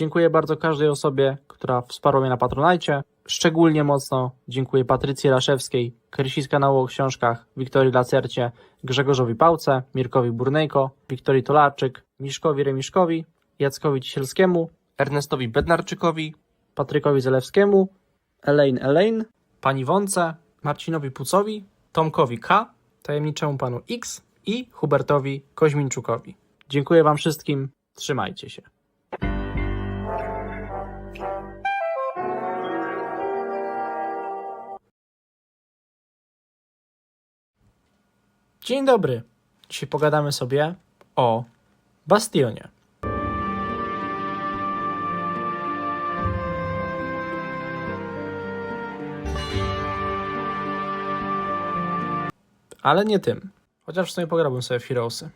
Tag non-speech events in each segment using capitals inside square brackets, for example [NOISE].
Dziękuję bardzo każdej osobie, która wsparła mnie na Patronajcie. Szczególnie mocno dziękuję Patrycji Raszewskiej, Krysi z kanału o książkach, Wiktorii Lacercie, Grzegorzowi Pałce, Mirkowi Burnejko, Wiktorii Tolarczyk, Miszkowi Remiszkowi, Jackowi Cisielskiemu, Ernestowi Bednarczykowi, Patrykowi Zalewskiemu, Elaine Elaine, Pani Wące, Marcinowi Pucowi, Tomkowi K, Tajemniczemu Panu X i Hubertowi Koźmińczukowi. Dziękuję Wam wszystkim, trzymajcie się. Dzień dobry. Dzisiaj pogadamy sobie o Bastionie. Ale nie tym. Chociaż w sumie pograłbym sobie w Heroesy.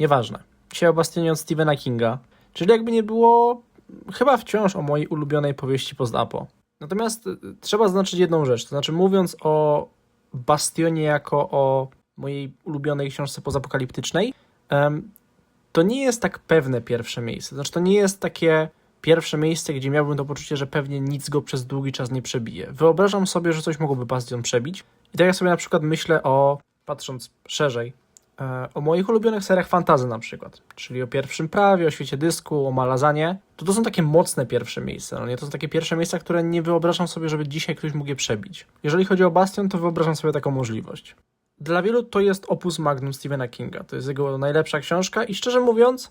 Nieważne. Dzisiaj o Bastionie od Stephena Kinga. Czyli jakby nie było, chyba wciąż o mojej ulubionej powieści post-apo. Natomiast y, trzeba zaznaczyć jedną rzecz. To znaczy, mówiąc o Bastionie jako o mojej ulubionej książce pozapokaliptycznej, to nie jest tak pewne pierwsze miejsce. Znaczy, to nie jest takie pierwsze miejsce, gdzie miałbym to poczucie, że pewnie nic go przez długi czas nie przebije. Wyobrażam sobie, że coś mogłoby Bastion przebić. I tak jak sobie na przykład myślę o, patrząc szerzej, e, o moich ulubionych seriach fantazy na przykład, czyli o Pierwszym Prawie, o Świecie Dysku, o Malazanie, to to są takie mocne pierwsze miejsca, no nie? To są takie pierwsze miejsca, które nie wyobrażam sobie, żeby dzisiaj ktoś mógł je przebić. Jeżeli chodzi o Bastion, to wyobrażam sobie taką możliwość. Dla wielu to jest opus magnum Stephena Kinga. To jest jego najlepsza książka i szczerze mówiąc,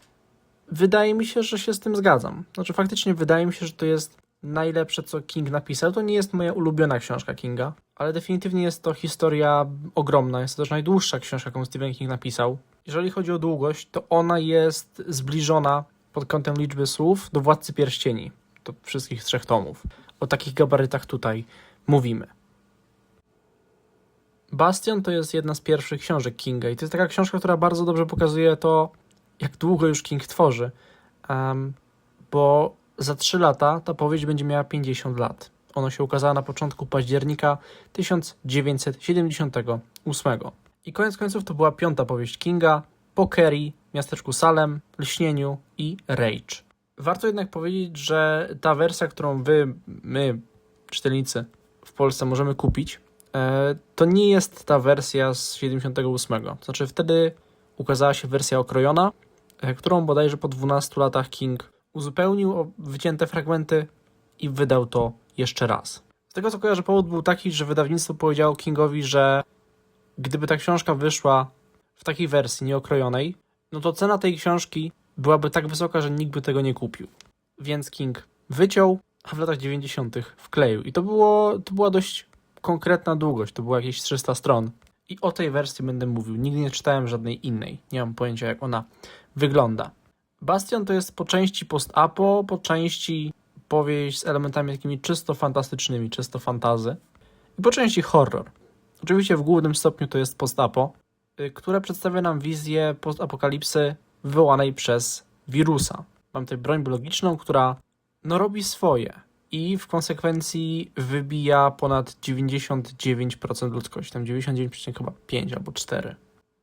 wydaje mi się, że się z tym zgadzam. Znaczy faktycznie wydaje mi się, że to jest najlepsze, co King napisał. To nie jest moja ulubiona książka Kinga, ale definitywnie jest to historia ogromna. Jest to też najdłuższa książka, jaką Stephen King napisał. Jeżeli chodzi o długość, to ona jest zbliżona pod kątem liczby słów do Władcy Pierścieni, do wszystkich trzech tomów. O takich gabarytach tutaj mówimy. Bastion to jest jedna z pierwszych książek Kinga i to jest taka książka, która bardzo dobrze pokazuje to, jak długo już King tworzy. Em, bo za 3 lata ta powieść będzie miała 50 lat. Ona się ukazała na początku października 1978. I koniec końców to była piąta powieść Kinga po Kerry, Miasteczku Salem, Lśnieniu i Rage. Warto jednak powiedzieć, że ta wersja, którą wy, my, czytelnicy w Polsce możemy kupić, to nie jest ta wersja z 78. To znaczy wtedy ukazała się wersja okrojona, e, którą bodajże po 12 latach King uzupełnił o wycięte fragmenty i wydał to jeszcze raz. Z tego co kojarzę, powód był taki, że wydawnictwo powiedziało Kingowi, że gdyby ta książka wyszła w takiej wersji nieokrojonej, no to cena tej książki byłaby tak wysoka, że nikt by tego nie kupił. Więc King wyciął, a w latach 90. wkleił. I to, było, to była dość konkretna długość, to było jakieś 300 stron. I o tej wersji będę mówił. Nigdy nie czytałem żadnej innej. Nie mam pojęcia, jak ona wygląda. Bastion to jest po części post-apo, po części powieść z elementami takimi czysto fantastycznymi, czysto fantazy i po części horror. Oczywiście w głównym stopniu to jest post-apo, y, które przedstawia nam wizję postapokalipsy wywołanej przez wirusa. Mam tutaj broń biologiczną, która no robi swoje i w konsekwencji wybija ponad 99% ludzkości, tam 99,5 albo 4.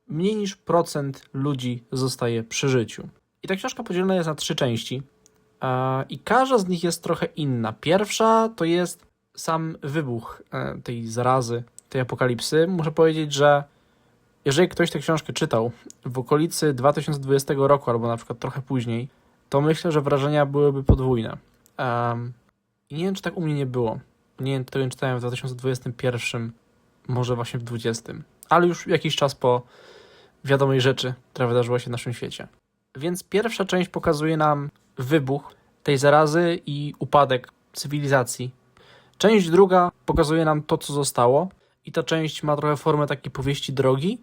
Mniej niż procent ludzi zostaje przy życiu. I ta książka podzielona jest na trzy części. I każda z nich jest trochę inna. Pierwsza to jest sam wybuch e, tej zarazy, tej apokalipsy. Muszę powiedzieć, że jeżeli ktoś tę książkę czytał w okolicy 2020 roku, albo na przykład trochę później, to myślę, że wrażenia byłyby podwójne. I nie wiem, czy tak u mnie nie było. Nie wiem, tego nie czytałem w 2021, może właśnie w 2020, ale już jakiś czas po wiadomej rzeczy, która wydarzyła się w naszym świecie. Więc pierwsza część pokazuje nam wybuch tej zarazy i upadek cywilizacji. Część druga pokazuje nam to, co zostało, i ta część ma trochę formę takiej powieści drogi.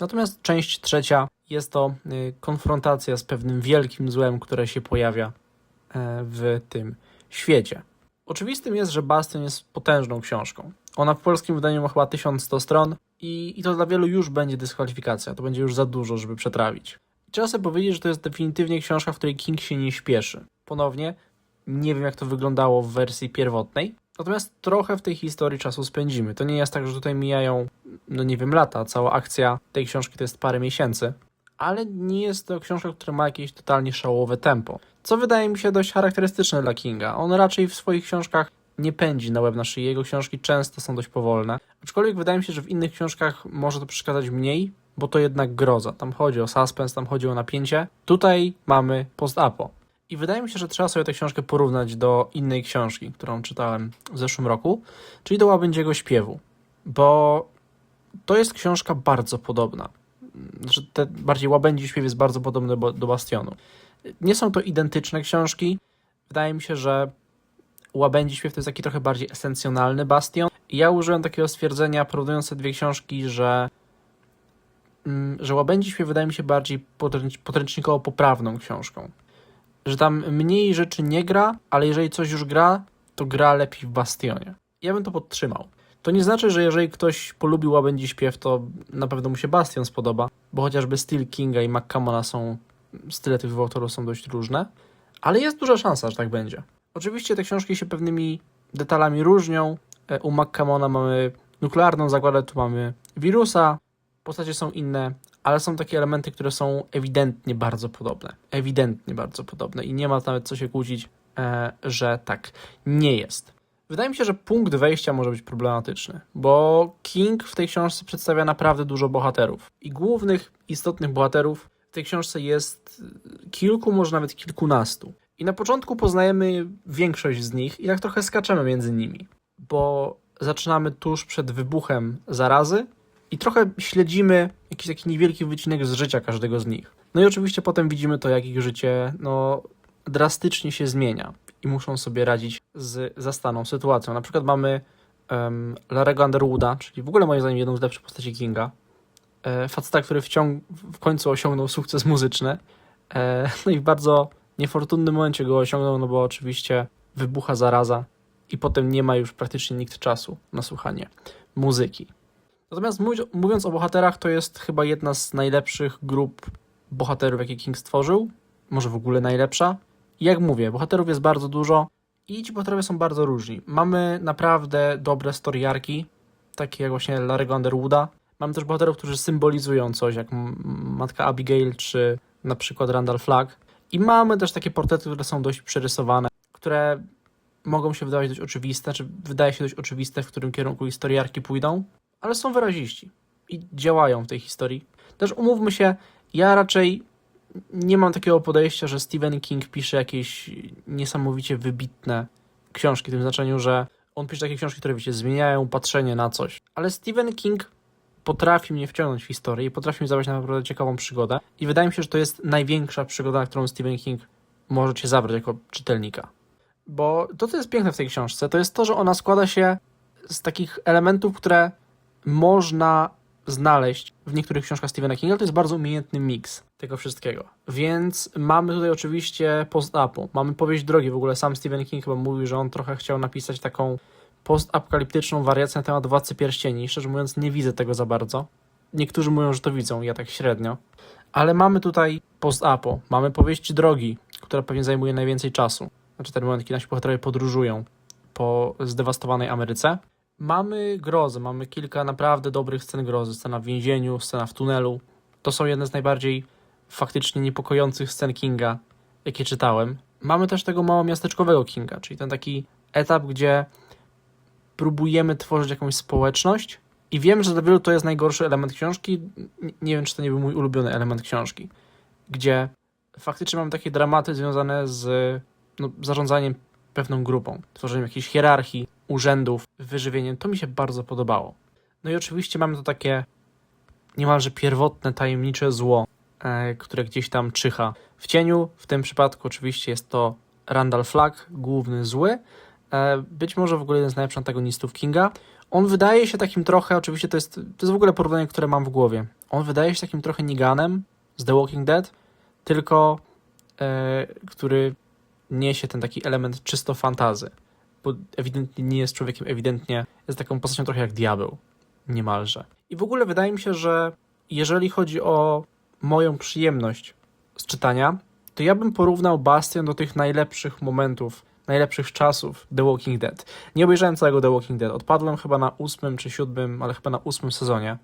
Natomiast część trzecia jest to y, konfrontacja z pewnym wielkim złem, które się pojawia e, w tym świecie. Oczywistym jest, że Bastion jest potężną książką. Ona w polskim wydaniu ma chyba 1100 stron i, i to dla wielu już będzie dyskwalifikacja. To będzie już za dużo, żeby przetrawić. Trzeba sobie powiedzieć, że to jest definitywnie książka, w której King się nie śpieszy. Ponownie, nie wiem jak to wyglądało w wersji pierwotnej, natomiast trochę w tej historii czasu spędzimy. To nie jest tak, że tutaj mijają, no nie wiem, lata. Cała akcja tej książki to jest parę miesięcy, ale nie jest to książka, która ma jakieś totalnie szałowe tempo, co wydaje mi się dość charakterystyczne dla Kinga. On raczej w swoich książkach nie pędzi na łeb na szyję, jego książki często są dość powolne, aczkolwiek wydaje mi się, że w innych książkach może to przeszkadzać mniej, bo to jednak groza. Tam chodzi o suspense, tam chodzi o napięcie. Tutaj mamy post-apo. I wydaje mi się, że trzeba sobie tę książkę porównać do innej książki, którą czytałem w zeszłym roku, czyli do Łabędziego Śpiewu, bo to jest książka bardzo podobna. Znaczy, te bardziej Łabędzi Śpiew jest bardzo podobny do Bastionu. Nie są to identyczne książki. Wydaje mi się, że Łabędzi Śpiew to jest taki trochę bardziej esencjonalny Bastion. Ja użyłem takiego stwierdzenia, porównując te dwie książki, że mm, że Łabędzi Śpiew wydaje mi się bardziej podręcz- podręcznikowo poprawną książką. Że tam mniej rzeczy nie gra, ale jeżeli coś już gra, to gra lepiej w Bastionie. Ja bym to podtrzymał. To nie znaczy, że jeżeli ktoś polubi Łabędzi Śpiew, to na pewno mu się Bastion spodoba, bo chociażby styl Kinga i McCammona są, style tych autorów są dość różne, ale jest duża szansa, że tak będzie. Oczywiście te książki się pewnymi detalami różnią. E, U McCammona mamy nuklearną zagładę, tu mamy wirusa, postacie są inne, ale są takie elementy, które są ewidentnie bardzo podobne. Ewidentnie bardzo podobne i nie ma nawet co się kłócić, e, że tak nie jest. Wydaje mi się, że punkt wejścia może być problematyczny, bo King w tej książce przedstawia naprawdę dużo bohaterów. I głównych, istotnych bohaterów w tej książce jest kilku, może nawet kilkunastu. I na początku poznajemy większość z nich i tak trochę skaczemy między nimi, bo zaczynamy tuż przed wybuchem zarazy i trochę śledzimy jakiś taki niewielki wycinek z życia każdego z nich. No i oczywiście potem widzimy to, jak ich życie no, drastycznie się zmienia i muszą sobie radzić z zastaną sytuacją. Na przykład mamy um, Larego Underwooda, czyli w ogóle moim zdaniem jedną z lepszych postaci Kinga. E, faceta, który wciąg- w końcu osiągnął sukces muzyczny. E, no i w bardzo niefortunnym momencie go osiągnął, no bo oczywiście wybucha zaraza i potem nie ma już praktycznie nikt czasu na słuchanie muzyki. Natomiast mówiąc o bohaterach, to jest chyba jedna z najlepszych grup bohaterów, jakie King stworzył. Może w ogóle najlepsza. Jak mówię, bohaterów jest bardzo dużo i ci bohaterowie są bardzo różni. Mamy naprawdę dobre storyarki, takie jak właśnie Larry'ego Underwooda. Mamy też bohaterów, którzy symbolizują coś, jak matka Abigail czy na przykład Randall Flagg. I mamy też takie portrety, które są dość przerysowane, które mogą się wydawać dość oczywiste, czy wydaje się dość oczywiste, w którym kierunku historiarki pójdą, ale są wyraziści i działają w tej historii. Też umówmy się, ja raczej nie mam takiego podejścia, że Stephen King pisze jakieś niesamowicie wybitne książki, w tym znaczeniu, że on pisze takie książki, które wiecie, zmieniają patrzenie na coś. Ale Stephen King potrafi mnie wciągnąć w historię i potrafi mi zabrać na naprawdę ciekawą przygodę. I wydaje mi się, że to jest największa przygoda, na którą Stephen King może cię zabrać jako czytelnika. Bo to, co jest piękne w tej książce, to jest to, że ona składa się z takich elementów, które można znaleźć w niektórych książkach Stephena Kinga. To jest bardzo umiejętny miks tego wszystkiego. Więc mamy tutaj oczywiście post-apu, mamy powieść drogi. W ogóle sam Stephen King chyba mówił, że on trochę chciał napisać taką post-apokaliptyczną wariację na temat Władcy Pierścieni. Szczerze mówiąc, nie widzę tego za bardzo. Niektórzy mówią, że to widzą, ja tak średnio. Ale mamy tutaj post-apo, mamy powieść drogi, która pewnie zajmuje najwięcej czasu. Znaczy ten moment, kiedy nasi bohaterowie podróżują po zdewastowanej Ameryce. Mamy grozę, mamy kilka naprawdę dobrych scen grozy. Scena w więzieniu, scena w tunelu. To są jedne z najbardziej faktycznie niepokojących scen Kinga, jakie czytałem. Mamy też tego mało miasteczkowego Kinga, czyli ten taki etap, gdzie próbujemy tworzyć jakąś społeczność i wiem, że dla wielu to jest najgorszy element książki. Nie wiem, czy to nie był mój ulubiony element książki, gdzie faktycznie mamy takie dramaty związane z no, zarządzaniem pewną grupą, tworzeniem jakiejś hierarchii, urzędów, wyżywieniem. To mi się bardzo podobało. No i oczywiście mamy to takie niemalże pierwotne, tajemnicze zło, e, które gdzieś tam czyha w cieniu. W tym przypadku oczywiście jest to Randall Flagg, główny zły. E, być może w ogóle jeden z najlepszych antagonistów Kinga. On wydaje się takim trochę, oczywiście to jest, to jest w ogóle porównanie, które mam w głowie. On wydaje się takim trochę Neganem z The Walking Dead, tylko e, który niesie ten taki element czysto fantazy. Bo ewidentnie nie jest człowiekiem, ewidentnie jest taką postacią trochę jak diabeł. Niemalże. I w ogóle wydaje mi się, że jeżeli chodzi o moją przyjemność z czytania, to ja bym porównał Bastion do tych najlepszych momentów, najlepszych czasów The Walking Dead. Nie obejrzałem całego The Walking Dead. Odpadłem chyba na ósmym czy siódmym, ale chyba na ósmym sezonie.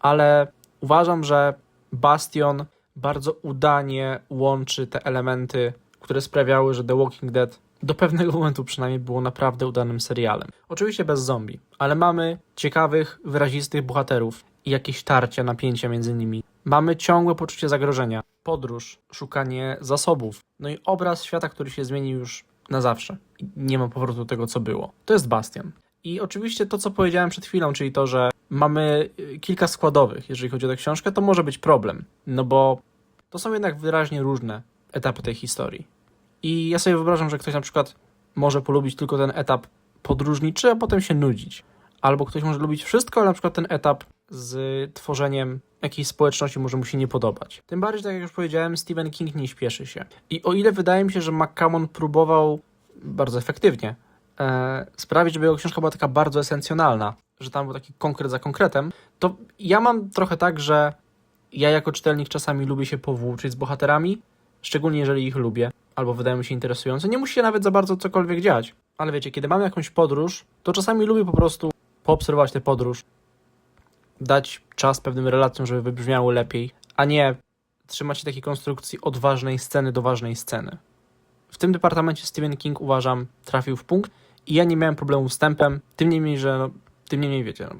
Ale uważam, że Bastion bardzo udanie łączy te elementy, które sprawiały, że The Walking Dead do pewnego momentu przynajmniej było naprawdę udanym serialem. Oczywiście bez zombie, ale mamy ciekawych, wyrazistych bohaterów i jakieś tarcia, napięcia między nimi. Mamy ciągłe poczucie zagrożenia, podróż, szukanie zasobów, no i obraz świata, który się zmieni już na zawsze. Nie ma powrotu do tego, co było. To jest Bastian. I oczywiście to, co powiedziałem przed chwilą, czyli to, że mamy y, kilka składowych, jeżeli chodzi o tę książkę, to może być problem, no bo to są jednak wyraźnie różne etapy tej historii. I ja sobie wyobrażam, że ktoś na przykład może polubić tylko ten etap podróżniczy, a potem się nudzić. Albo ktoś może lubić wszystko, ale na przykład ten etap z tworzeniem jakiejś społeczności może mu się nie podobać. Tym bardziej, tak jak już powiedziałem, Stephen King nie śpieszy się. I o ile wydaje mi się, że McCammon próbował bardzo efektywnie e, sprawić, żeby jego książka była taka bardzo esencjonalna, że tam był taki konkret za konkretem, to ja mam trochę tak, że ja jako czytelnik czasami lubię się powłóczyć z bohaterami, szczególnie jeżeli ich lubię, albo wydają mi się interesujące. Nie musi się nawet za bardzo cokolwiek dziać. Ale wiecie, kiedy mam jakąś podróż, to czasami lubię po prostu poobserwować tę podróż, dać czas pewnym relacjom, żeby wybrzmiały lepiej, a nie trzymać się takiej konstrukcji od ważnej sceny do ważnej sceny. W tym departamencie Stephen King uważam trafił w punkt i ja nie miałem problemu z tempem, tym niemniej, że no, tym niemniej wiecie, no,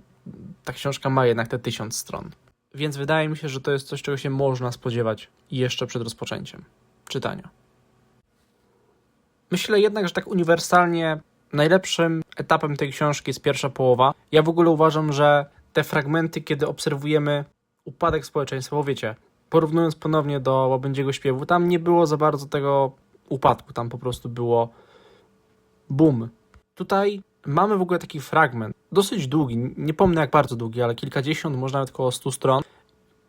ta książka ma jednak te tysiąc stron. Więc wydaje mi się, że to jest coś, czego się można spodziewać jeszcze przed rozpoczęciem czytania. Myślę jednak, że tak uniwersalnie najlepszym etapem tej książki jest pierwsza połowa. Ja w ogóle uważam, że te fragmenty, kiedy obserwujemy upadek społeczeństwa, bo wiecie, porównując ponownie do Łabędziego Śpiewu, tam nie było za bardzo tego upadku, tam po prostu było boom. Tutaj mamy w ogóle taki fragment, dosyć długi, nie pomnę jak bardzo długi, ale kilkadziesiąt, może nawet około stu stron,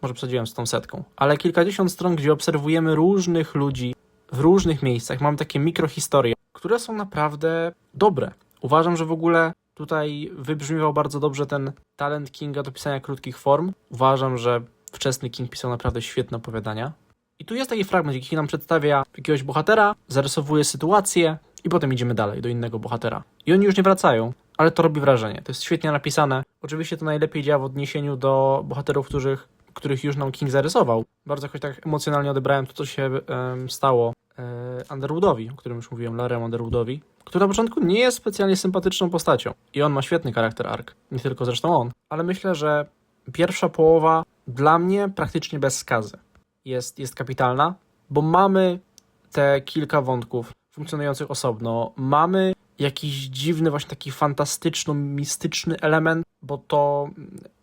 może przesadziłem z tą setką, ale kilkadziesiąt stron, gdzie obserwujemy różnych ludzi w różnych miejscach, mamy takie mikrohistorie, które są naprawdę dobre. Uważam, że w ogóle tutaj wybrzmiewał bardzo dobrze ten talent Kinga do pisania krótkich form. Uważam, że wczesny King pisał naprawdę świetne opowiadania. I tu jest taki fragment, jaki nam przedstawia jakiegoś bohatera, zarysowuje sytuację i potem idziemy dalej do innego bohatera. I oni już nie wracają, ale to robi wrażenie. To jest świetnie napisane. Oczywiście to najlepiej działa w odniesieniu do bohaterów, których, których już nam King zarysował. Bardzo jakoś tak emocjonalnie odebrałem to, co się em, stało e, Underwoodowi, o którym już mówiłem, Larem Underwoodowi, który na początku nie jest specjalnie sympatyczną postacią. I on ma świetny charakter ark. Nie tylko zresztą on. Ale myślę, że pierwsza połowa dla mnie praktycznie bez skazy jest, jest kapitalna, bo mamy te kilka wątków funkcjonujących osobno. Mamy jakiś dziwny, właśnie taki fantastyczno-mistyczny element, bo to,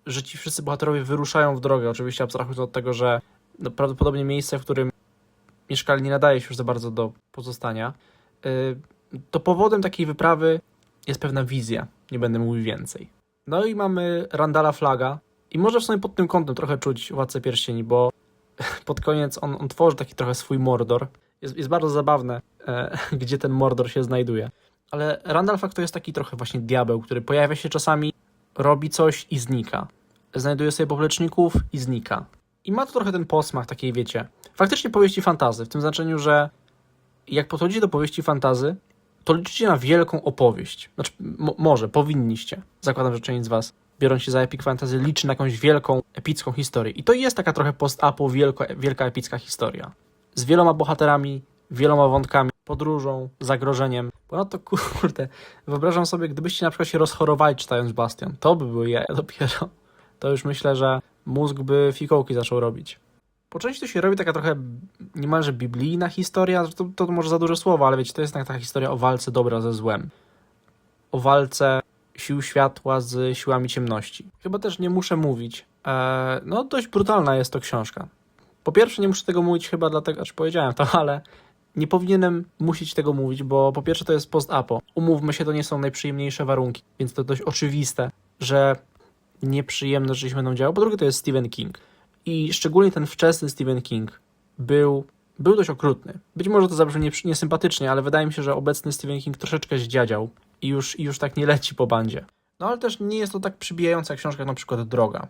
że ci wszyscy bohaterowie wyruszają w drogę, oczywiście abstrahując od tego, że no, prawdopodobnie miejsce, w którym mieszkali, nie nadaje się już za bardzo do pozostania, yy, to powodem takiej wyprawy jest pewna wizja. Nie będę mówił więcej. No i mamy Randala Flaga i może w sumie pod tym kątem trochę czuć Władcę Pierścieni, bo [LAUGHS] pod koniec on, on tworzy taki trochę swój Mordor. Jest, jest bardzo zabawne, e, [LAUGHS] gdzie ten Mordor się znajduje. Ale Randall Flagg to jest taki trochę właśnie diabeł, który pojawia się czasami, robi coś i znika. Znajduje sobie popleczników i znika. I ma to trochę ten posmach takiej, wiecie, faktycznie powieści fantazy, w tym znaczeniu, że jak podchodzicie do powieści fantazy, to liczycie na wielką opowieść. Znaczy, mo- może, powinniście. Zakładam, że część z was, biorąc się za epic fantasy, liczy na jakąś wielką, epicką historię. I to jest taka trochę post-apo, wielka epicka historia. Z wieloma bohaterami, wieloma wątkami, podróżą, zagrożeniem. Ponadto, kurde, wyobrażam sobie, gdybyście na przykład się rozchorowali czytając Bastion, to by były jaja dopiero. To już myślę, że mózg by fikołki zaczął robić. Po części to się robi taka trochę niemalże biblijna historia, to, to może za duże słowo, ale wiecie, to jest taka historia o walce dobra ze złem. O walce sił światła z siłami ciemności. Chyba też nie muszę mówić. Eee, no, dość brutalna jest to książka. Po pierwsze, nie muszę tego mówić chyba dlatego, aż powiedziałem to, ale nie powinienem musieć tego mówić, bo po pierwsze to jest post-apo. Umówmy się, to nie są najprzyjemniejsze warunki, więc to dość oczywiste, że nieprzyjemne rzeczy się będą działy. Po drugie, to jest Stephen King. I szczególnie ten wczesny Stephen King był, był dość okrutny. Być może to zabrzmi nie- niesympatycznie, ale wydaje mi się, że obecny Stephen King troszeczkę zdziadział i już, i już tak nie leci po bandzie. No ale też nie jest to tak przybijająca książka jak na przykład Droga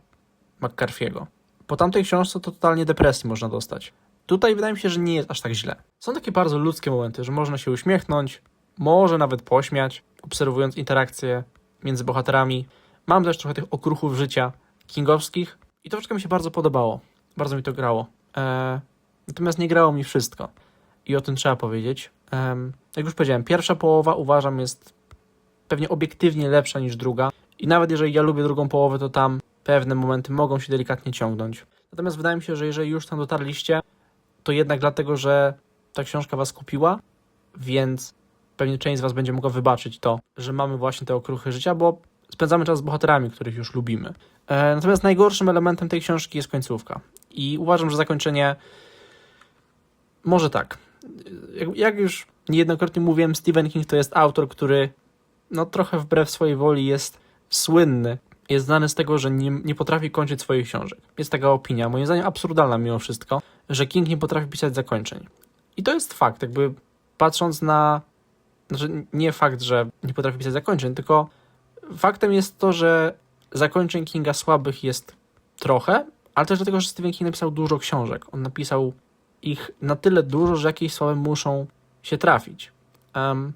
McCarthy'ego. Po tamtej książce to totalnie depresji można dostać. Tutaj wydaje mi się, że nie jest aż tak źle. Są takie bardzo ludzkie momenty, że można się uśmiechnąć, może nawet pośmiać, obserwując interakcje między bohaterami. Mam też trochę tych okruchów życia kingowskich i wszystko mi się bardzo podobało. Bardzo mi to grało. E, natomiast nie grało mi wszystko. I o tym trzeba powiedzieć. Em, jak już powiedziałem, pierwsza połowa uważam jest pewnie obiektywnie lepsza niż druga. I nawet jeżeli ja lubię drugą połowę, to tam pewne momenty mogą się delikatnie ciągnąć. Natomiast wydaje mi się, że jeżeli już tam dotarliście, to jednak dlatego, że ta książka was kupiła, więc pewnie część z was będzie mogła wybaczyć to, że mamy właśnie te okruchy życia, bo spędzamy czas z bohaterami, których już lubimy. E, natomiast najgorszym elementem tej książki jest końcówka. I uważam, że zakończenie może tak. Jak, jak już niejednokrotnie mówiłem, Stephen King to jest autor, który no trochę wbrew swojej woli jest słynny. Jest znany z tego, że nie, nie potrafi kończyć swoich książek. Jest taka opinia, moim zdaniem absurdalna mimo wszystko, że King nie potrafi pisać zakończeń. I to jest fakt, jakby patrząc na. Znaczy, nie fakt, że nie potrafi pisać zakończeń, tylko faktem jest to, że zakończeń Kinga słabych jest trochę, ale też dlatego, że Stephen King napisał dużo książek. On napisał ich na tyle dużo, że jakieś słabe muszą się trafić. Em,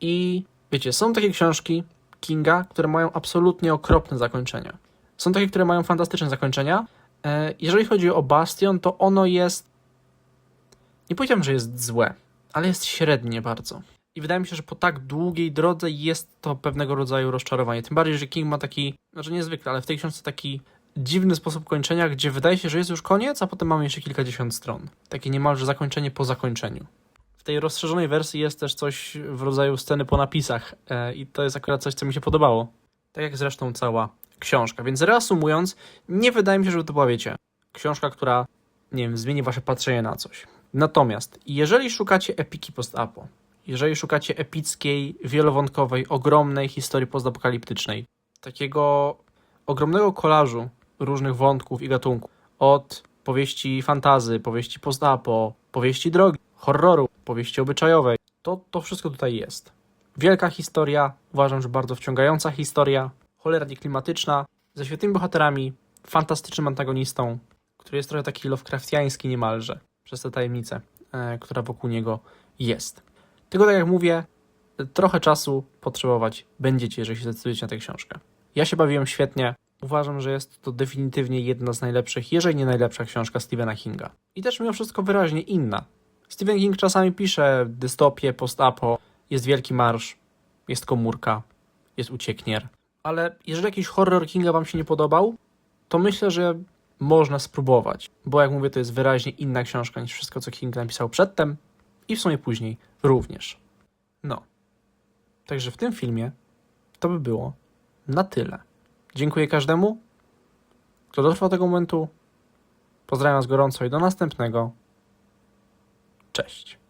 I wiecie, są takie książki Kinga, które mają absolutnie okropne zakończenia. Są takie, które mają fantastyczne zakończenia. E, Jeżeli chodzi o Bastion, to ono jest. Nie powiedziałem, że jest złe, ale jest średnie bardzo. I wydaje mi się, że po tak długiej drodze jest to pewnego rodzaju rozczarowanie. Tym bardziej, że King ma taki, znaczy niezwykle, ale w tej książce taki dziwny sposób kończenia, gdzie wydaje się, że jest już koniec, a potem mamy jeszcze kilkadziesiąt stron. Takie niemalże zakończenie po zakończeniu. W tej rozszerzonej wersji jest też coś w rodzaju sceny po napisach e, i to jest akurat coś, co mi się podobało. Tak jak zresztą cała książka. Więc reasumując, nie wydaje mi się, żeby to była, wiecie, książka, która, nie wiem, zmieni wasze patrzenie na coś. Natomiast, jeżeli szukacie epiki post-apo, jeżeli szukacie epickiej, wielowątkowej, ogromnej historii postapokaliptycznej, takiego ogromnego kolażu różnych wątków i gatunków, od powieści fantazy, powieści post-apo, powieści drogi, horroru, powieści obyczajowej, to to wszystko tutaj jest. Wielka historia, uważam, że bardzo wciągająca historia, cholernie klimatyczna, ze świetnymi bohaterami, fantastycznym antagonistą, który jest trochę taki Lovecraftiański niemalże, przez tę tajemnicę, e, która wokół niego jest. Tylko tak jak mówię, trochę czasu potrzebować będziecie, jeżeli się zdecydujecie na tę książkę. Ja się bawiłem świetnie. Uważam, że jest to definitywnie jedna z najlepszych, jeżeli nie najlepsza książka Stephena Kinga. I też mimo wszystko wyraźnie inna. Stephen King czasami pisze dystopię, post-apo, jest wielki marsz, jest komórka, jest ucieknier. Ale jeżeli jakiś horror Kinga wam się nie podobał, to myślę, że można spróbować. Bo jak mówię, to jest wyraźnie inna książka niż wszystko, co King napisał przedtem i w sumie później również. No. Także w tym filmie to by było na tyle. Dziękuję każdemu, kto dotrwał do tego momentu. Pozdrawiam Was gorąco i do następnego. Cześć.